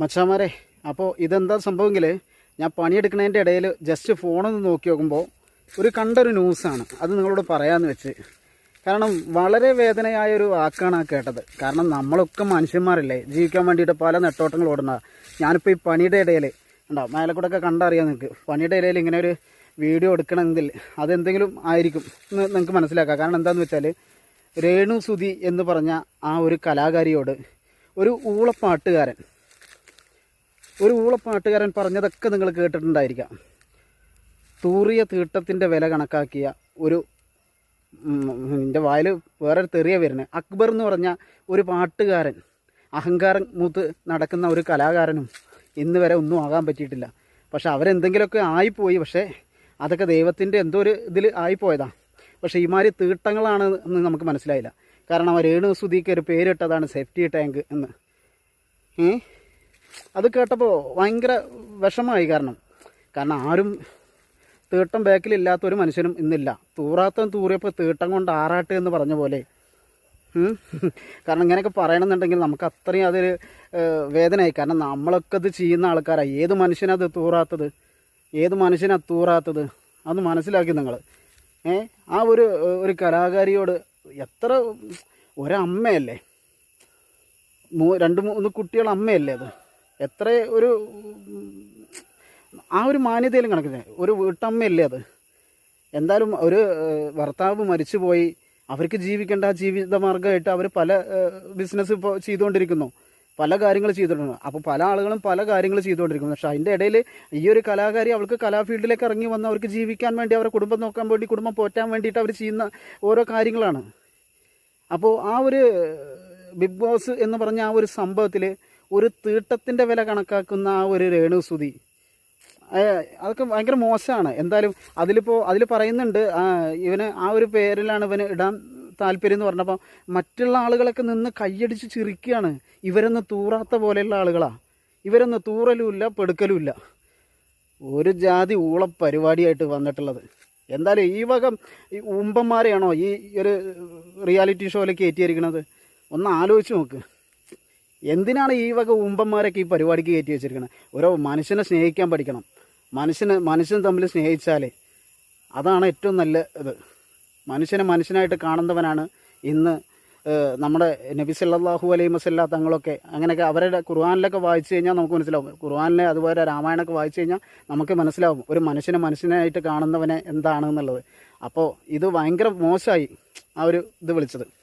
മച്ചാമാരെ അപ്പോൾ ഇതെന്താ സംഭവമെങ്കിൽ ഞാൻ പണിയെടുക്കുന്നതിന്റെ ഇടയിൽ ജസ്റ്റ് ഫോണൊന്ന് നോക്കി നോക്കുമ്പോൾ ഒരു കണ്ടൊരു ന്യൂസാണ് അത് നിങ്ങളോട് പറയാമെന്ന് വെച്ച്. കാരണം വളരെ വേദനയായ ഒരു വാക്കാണ് ആ കേട്ടത്. കാരണം നമ്മളൊക്കെ മനുഷ്യന്മാരല്ലേ ജീവിക്കാൻ വേണ്ടിയിട്ട് പല നെട്ടോട്ടങ്ങൾ ഓടുന്ന ഞാനിപ്പോൾ ഈ പണിയുടെ ഇടയിൽ ഉണ്ടോ മേലെ ഒക്കെ കണ്ടറിയാം നിങ്ങൾക്ക് പണിയുടെ ഇടയിൽ ഇങ്ങനെ ഒരു വീഡിയോ എടുക്കണമെങ്കിൽ അതെന്തെങ്കിലും ആയിരിക്കും എന്ന് നിങ്ങൾക്ക് മനസ്സിലാക്കാം. കാരണം എന്താണെന്ന് വെച്ചാൽ രേണു സുധി എന്ന് പറഞ്ഞ ആ ഒരു കലാകാരിയോട് ഒരു ഊളപ്പാട്ടുകാരൻ ഒരു ഊളപ്പാട്ടുകാരൻ പറഞ്ഞതൊക്കെ നിങ്ങൾ കേട്ടിട്ടുണ്ടായിരിക്കാം. തൂറിയ തീട്ടത്തിന്റെ വില കണക്കാക്കിയ ഒരു എന്റെ വായിൽ വേറൊരു തെറിയ വരുന്നത് അക്ബർ എന്ന് പറഞ്ഞ ഒരു പാട്ടുകാരൻ അഹങ്കാരം മൂത്ത് നടക്കുന്ന ഒരു കലാകാരനും ഇന്ന് വരെ ഒന്നും ആകാൻ പറ്റിയിട്ടില്ല. പക്ഷെ അവരെന്തെങ്കിലുമൊക്കെ ആയിപ്പോയി. പക്ഷേ അതൊക്കെ ദൈവത്തിന്റെ എന്തോ ഒരു ഇതിൽ ആയിപ്പോയതാണ് പക്ഷേ ഇമാതിരി തീട്ടങ്ങളാണ് എന്ന് നമുക്ക് മനസ്സിലായില്ല. കാരണം രേണു സുധിക്ക് ഒരു പേരിട്ടതാണ് സേഫ്റ്റി ടാങ്ക് എന്ന്. ഏ? അത് കേട്ടപ്പോൾ ഭയങ്കര വിഷമമായി കാരണം. കാരണം ആരും തീട്ടം ബാക്കിലില്ലാത്ത ഒരു മനുഷ്യനും ഇന്നില്ല. തൂറാത്തം തൂറിയപ്പോൾ തീട്ടം കൊണ്ട് ആറാട്ട് എന്ന് പറഞ്ഞ പോലെ. കാരണം ഇങ്ങനെയൊക്കെ പറയണമെന്നുണ്ടെങ്കിൽ നമുക്ക് അത്രയും അതൊരു വേദനയായി. കാരണം നമ്മളൊക്കെ അത് ചെയ്യുന്ന ആൾക്കാരാണ് ഏത് മനുഷ്യനത് തൂറാത്തത്? ഏത് മനുഷ്യനാ തൂറാത്തത്? അത് മനസ്സിലാക്കി നിങ്ങൾ ഏ? ആ ഒരു ഒരു കലാകാരിയോട് എത്ര ഒരമ്മയല്ലേ? രണ്ട് മൂന്ന് കുട്ടികൾ അമ്മയല്ലേ അത്? എത്ര ഒരു ആ ഒരു മാന്യതയിലും കണക്കില്ല ഒരു വീട്ടമ്മയല്ലേ അത്. എന്തായാലും ഒരു ഭർത്താവ് മരിച്ചുപോയി. അവർക്ക് ജീവിക്കേണ്ട ആ ജീവിത മാർഗമായിട്ട് അവർ പല ബിസിനസ് ഇപ്പോൾ ചെയ്തുകൊണ്ടിരിക്കുന്നു. പല കാര്യങ്ങൾ ചെയ്തിട്ടുണ്ട്. അപ്പോൾ പല ആളുകളും പല കാര്യങ്ങൾ ചെയ്തുകൊണ്ടിരിക്കുന്നു. പക്ഷേ അതിന്റെ ഇടയിൽ ഈ ഒരു കലാകാരി അവൾക്ക് കലാഫീൽഡിലേക്ക് ഇറങ്ങി വന്ന് അവർക്ക് ജീവിക്കാൻ വേണ്ടി അവരുടെ കുടുംബം നോക്കാൻ വേണ്ടി കുടുംബം പോറ്റാൻ വേണ്ടിയിട്ട് അവർ ചെയ്യുന്ന ഓരോ കാര്യങ്ങളാണ്. അപ്പോൾ ആ ഒരു ബിഗ് ബോസ് എന്ന് പറഞ്ഞ ആ ഒരു സംഭവത്തിൽ ഒരു തീട്ടത്തിന്റെ വില കണക്കാക്കുന്ന ആ ഒരു രേണുസുതി. അതൊക്കെ ഭയങ്കര മോശമാണ്. എന്തായാലും അതിലിപ്പോൾ അതിൽ പറയുന്നുണ്ട് ഇവന് ആ ഒരു പേരിലാണ് ഇവന് ഇടാൻ താല്പര്യം എന്ന് പറഞ്ഞപ്പോൾ മറ്റുള്ള ആളുകളൊക്കെ നിന്ന് കൈയടിച്ച് ചിരിക്കുകയാണ്. ഇവരൊന്ന് തൂറാത്ത പോലെയുള്ള ആളുകളാണ് ഇവരൊന്ന് തൂറലുമില്ല പെടുക്കലുമില്ല. ഒരു ജാതി ഊള പരിപാടിയായിട്ട് വന്നിട്ടുള്ളത്. എന്തായാലും ഈ വക ഈ ഉമ്പന്മാരെയാണോ ഈ ഒരു റിയാലിറ്റി ഷോയിലേക്ക് കയറ്റിയിരിക്കുന്നത് ഒന്ന് ആലോചിച്ച് നോക്ക്. എന്തിനാണ് ഈ വക ഉമ്പന്മാരൊക്കെ ഈ പരിപാടിക്ക് കയറ്റി വെച്ചിരിക്കുന്നത് ഓരോ മനുഷ്യനെ സ്നേഹിക്കാൻ പഠിക്കണം. മനുഷ്യനെ മനുഷ്യൻ തമ്മിൽ സ്നേഹിച്ചാലേ അതാണ് ഏറ്റവും നല്ല ഇത്. മനുഷ്യനെ മനുഷ്യനായിട്ട് കാണുന്നവനാണ് ഇന്ന് നമ്മുടെ നബി സല്ലാഹു അലൈഹി വസല്ല തങ്ങളൊക്കെ അങ്ങനെയൊക്കെ അവരുടെ ഖുർആാനിലൊക്കെ വായിച്ചു കഴിഞ്ഞാൽ നമുക്ക് മനസ്സിലാവും. ഖുർആാനിലെ അതുപോലെ രാമായണമൊക്കെ വായിച്ചു കഴിഞ്ഞാൽ നമുക്ക് മനസ്സിലാവും ഒരു മനുഷ്യനെ മനുഷ്യനായിട്ട് കാണുന്നവനെ എന്താണ് എന്നുള്ളത്. അപ്പോൾ ഇത് ഭയങ്കര മോശമായി ആ ഒരു ഇത് വിളിച്ചത്.